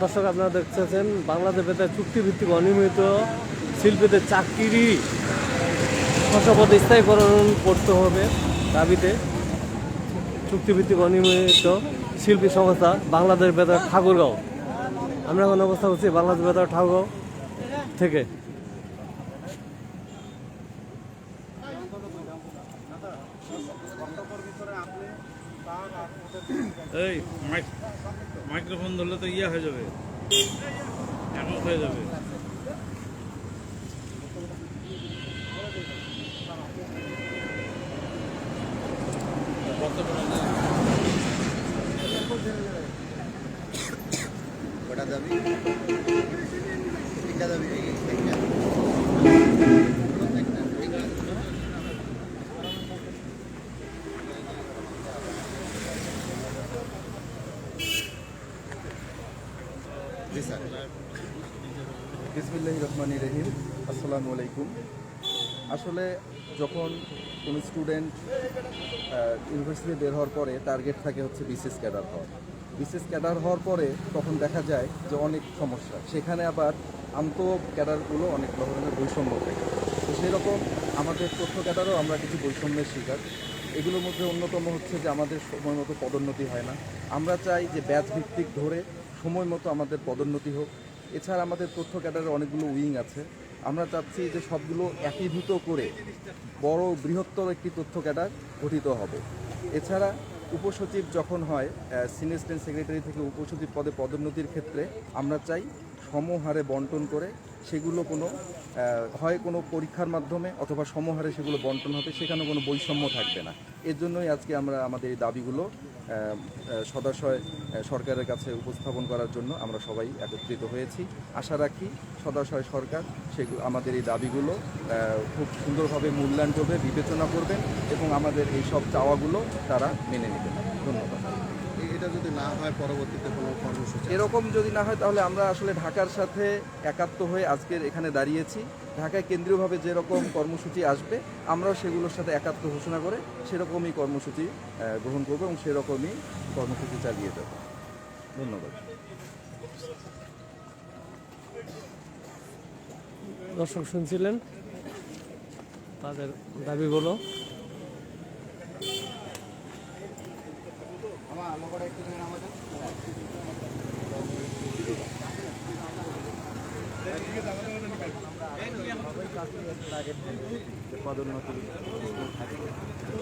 দর্শক, আপনারা দেখতেছেন বাংলাদেশ বেতার চুক্তিভিত্তিক অনিয়মিত শিল্পীদের চাকরি। শশপদ স্থায়ীকরণ করতে হবে দাবিতে। চুক্তিভিত্তিক অনিয়মিত শিল্পী সংস্থা বাংলাদেশ বেতার ঠাকুরগাঁও। আমরা এখন অবস্থা করছি বাংলাদেশ বেতার ঠাকুরগাঁও থেকে। এই, মাইক, মাইক্রোফোন ধরলে তো ইয়ে হয়ে যাবে। এমন হয়ে যাবে। কটা দাবি তিনটা দাবি একটা জি স্যার বিসমিল্লাহ রহমান রহিম। আসসালামু আলাইকুম। আসলে যখন কোনো স্টুডেন্ট ইউনিভার্সিটি বের হওয়ার পরে টার্গেট থাকে হচ্ছে বিসিএস ক্যাডার হওয়ার। বিসিএস ক্যাডার হওয়ার পরে তখন দেখা যায় যে অনেক সমস্যা। সেখানে আবার আন্ত ক্যাডারগুলো অনেক ধরনের বৈষম্য থাকে। তো সেই রকম আমাদের তথ্য ক্যাডারও আমরা কিছু বৈষম্যের শিকার। এগুলোর মধ্যে অন্যতম হচ্ছে যে আমাদের সময় মতো পদোন্নতি হয় না। আমরা চাই যে ব্যাচ ভিত্তিক ধরে সময় মতো আমাদের পদোন্নতি হোক। এছাড়া আমাদের তথ্য ক্যাডারের অনেকগুলো উইং আছে। আমরা চাচ্ছি যে সবগুলো একীভূত করে বড় বৃহত্তর একটি তথ্য ক্যাডার গঠিত হবে। এছাড়া উপসচিব যখন হয় সিনিয়র স্টেট সেক্রেটারি থেকে উপসচিব পদে পদোন্নতির ক্ষেত্রে আমরা চাই সমহারে বন্টন করে সেগুলো কোনো হয় কোনো পরীক্ষার মাধ্যমে অথবা সমহারে সেগুলো বন্টন হবে, সেখানে কোনো বৈষম্য থাকবে না। এর জন্যই আজকে আমরা আমাদের এই দাবিগুলো সদাশয় সরকারের কাছে উপস্থাপন করার জন্য আমরা সবাই একত্রিত হয়েছি। আশা রাখি সদাশয় সরকার সেগুলো আমাদের এই দাবিগুলো খুব সুন্দরভাবে মূল্যায়ন করবে বিবেচনা করবেন এবং আমাদের এই সব চাওয়াগুলো তারা মেনে নেবেন ধন্যবাদ। এটা যদি না হয় পরবর্তীতে কোনো কর্মসূচি এরকম যদি না হয় তাহলে আমরা আসলে ঢাকার সাথে একাত্ম হয়ে আজকের এখানে দাঁড়িয়েছি। ঢাকায় কেন্দ্রীয়ভাবে যেরকম কর্মসূচি আসবে আমরাও সেগুলোর সাথে একাত্ম ঘোষণা করে সেরকমই কর্মসূচি গ্রহণ করব এবং সেরকমই কর্মসূচি চালিয়ে দেব ধন্যবাদ। দর্শক শুনছিলেন, তাদের দাবিগুলো যে পদোন্নতি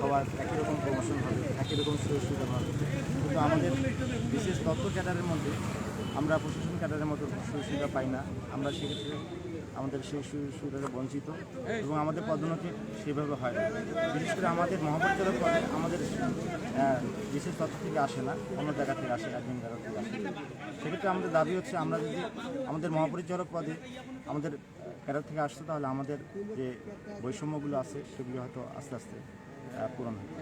সবার একই রকম প্রমোশন হবে, একই রকম সুযোগ সুবিধা হবে। কিন্তু আমাদের বিশেষ তথ্য ক্যাডারের মধ্যে আমরা প্রশাসন ক্যাডারের মতো সুযোগ সুবিধা পাই না। আমরা সেক্ষেত্রে আমাদের সেই সুযোগ বঞ্চিত এবং আমাদের পদোন্নতি সেভাবে হয় না বিশেষ করে আমাদের মহাপরিচালক পদে আমাদের বিশেষ তথ্য থেকে আসে না, অন্য জায়গা থেকে আসে অ্যাডমিন জায়গা থেকে আসে। সেক্ষেত্রে আমাদের দাবি হচ্ছে, আমরা যদি আমাদের মহাপরিচালক পদে আমাদের ক্যাডার থেকে আসতো, তাহলে আমাদের যে বৈষম্যগুলো আছে, সেগুলো হয়তো আস্তে আস্তে পূরণ হবে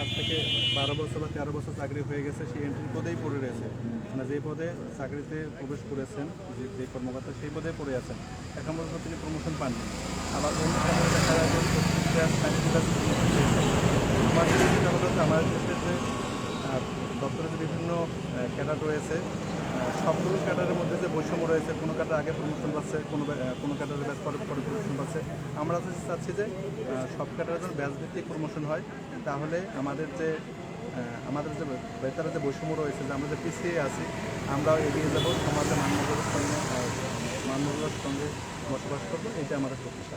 আজ থেকে বারো বছর বা তেরো বছর চাকরি হয়ে গেছে সেই এন্ট্রি পদেই পড়ে রয়েছে। মানে যে পদে চাকরিতে প্রবেশ করেছেন যে যে কর্মকর্তা সেই পদে পড়ে আছেন। এখন পর্যন্ত তিনি প্রমোশন পাননি। আবার। আমাদের আহ, বিভিন্ন ক্যাডার রয়েছে। সবগুলো ক্যাডারের মধ্যে যে বৈষম্য রয়েছে, কোনো ক্যাডার আগে প্রমোশন পাচ্ছে, কোনো কোনো ক্যাডারের ব্যাচ পরে পরে প্রমোশন পাচ্ছে। আমরা চাচ্ছি যে সব ক্যাডারের জন্য ব্যাচ ভিত্তিক প্রমোশন হয়। তাহলে আমাদের যে আমাদের যে বেতারের যে বৈষম্য রয়েছে, যে আমরা যে পিছিয়ে আছি, আমরাও এগিয়ে যাব, সমাজে মানবতার সঙ্গে মানবতার সঙ্গে বসবাস করব এটা আমাদের প্রত্যাশা